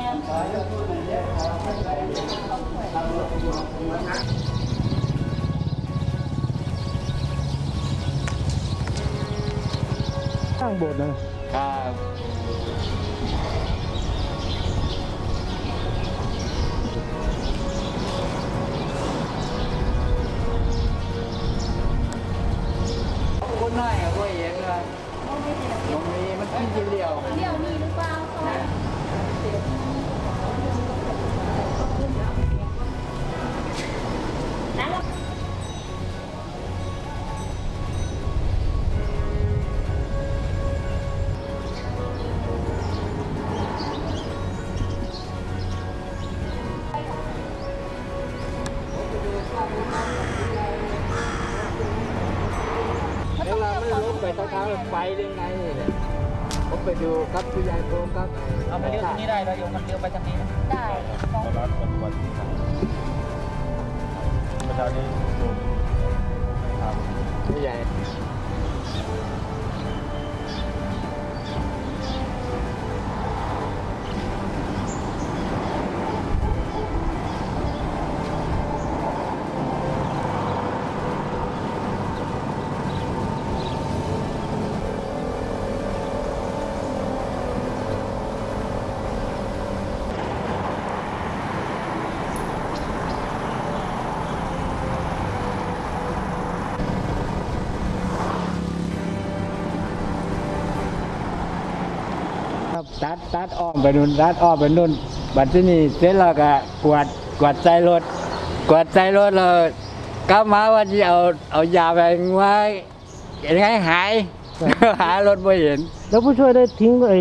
สร้างโบสถ์นะครับ ไม่รู้ไปทางๆไปได้ไงเนี่ยผมไปดูครับผู้ใหญ่โกงครับเอาไปเลี้ยวตรงนี้ได้เราโยมมันเลี้ยวไปทางนี้นะได้ตลาดวันวันที่ทำประชาชนผู้ใหญ่ ตัดตัดอ้อมไปนู่นตัดอ้อมไปนู่นบัดที่นี่เสร็จแล้วก็กวาดกวาดใจรถกวาดใจรถแล้วกลับมาว่าจะเอาเอายาไปไว้ยังไงหาย หารถไม่เห็น แล้วผู้ช่วยได้ทิ้งไอ้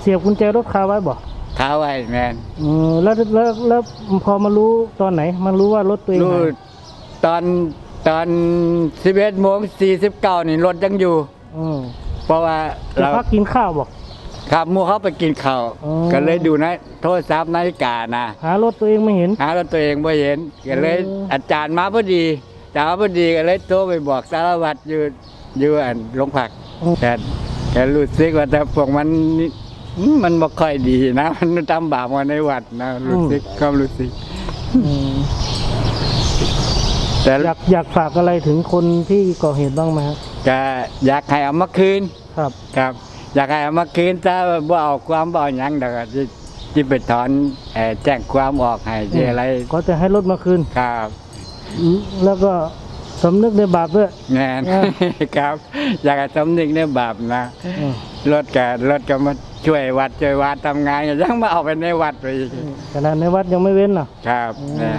เสียบกุญแจรถคาไว้บ่ท้าไว้แมนเออแล้วแล้วแล้วพอมารู้ตอนไหนมารู้ว่ารถตัวเองรู้หายตอนตอน11โมง49นี่รถยังอยู่ อืมเพราะว่าจะเราพักกินข้าวบอก ขับหมูเขาไปกินข้าวอ๋อ ก็เลยดูนะโทรศัพท์นาฬิกานะหารถตัวเองไม่เห็น หารถตัวเองไม่เห็นก็เลยเอออ อาจารย์มาพอดีอาจารย์มาพอดีก็เลยโทรไปบอกสารวัตรอยู่อยู่อันโรงพักแต่แต่รู้สึกว่าแต่พวกมันนี่อืมมันบ่ค่อยดีนะ มันทำบาปมาในวัดนะรู้สึกความรู้สึกอืมแต่อยากอยากฝากอะไรถึงคนที่ก่อเหตุบ้างไหมครับก็อยากให้เอามาคืนครับ ครับ อยากให้เอามาคืนถ้าบ่เอาความบ่เอาหยังเดี๋ยวก็จะจะไปถอนเอ่อแจ้งความออกให้ที่อะไรก็จะให้รถมาคืน ครับอืมแล้วก็สำนึกในบาปด้วย แน่นเออครับ อยากให้สำนึกในบาปนะอืมรถก็รถก็มาช่วยวัดช่วยวัดทำงานก็ยังมาเอาไปในวัดไปอีกขนาดในวัดยังไม่เว้นเนาะครับอืมนะ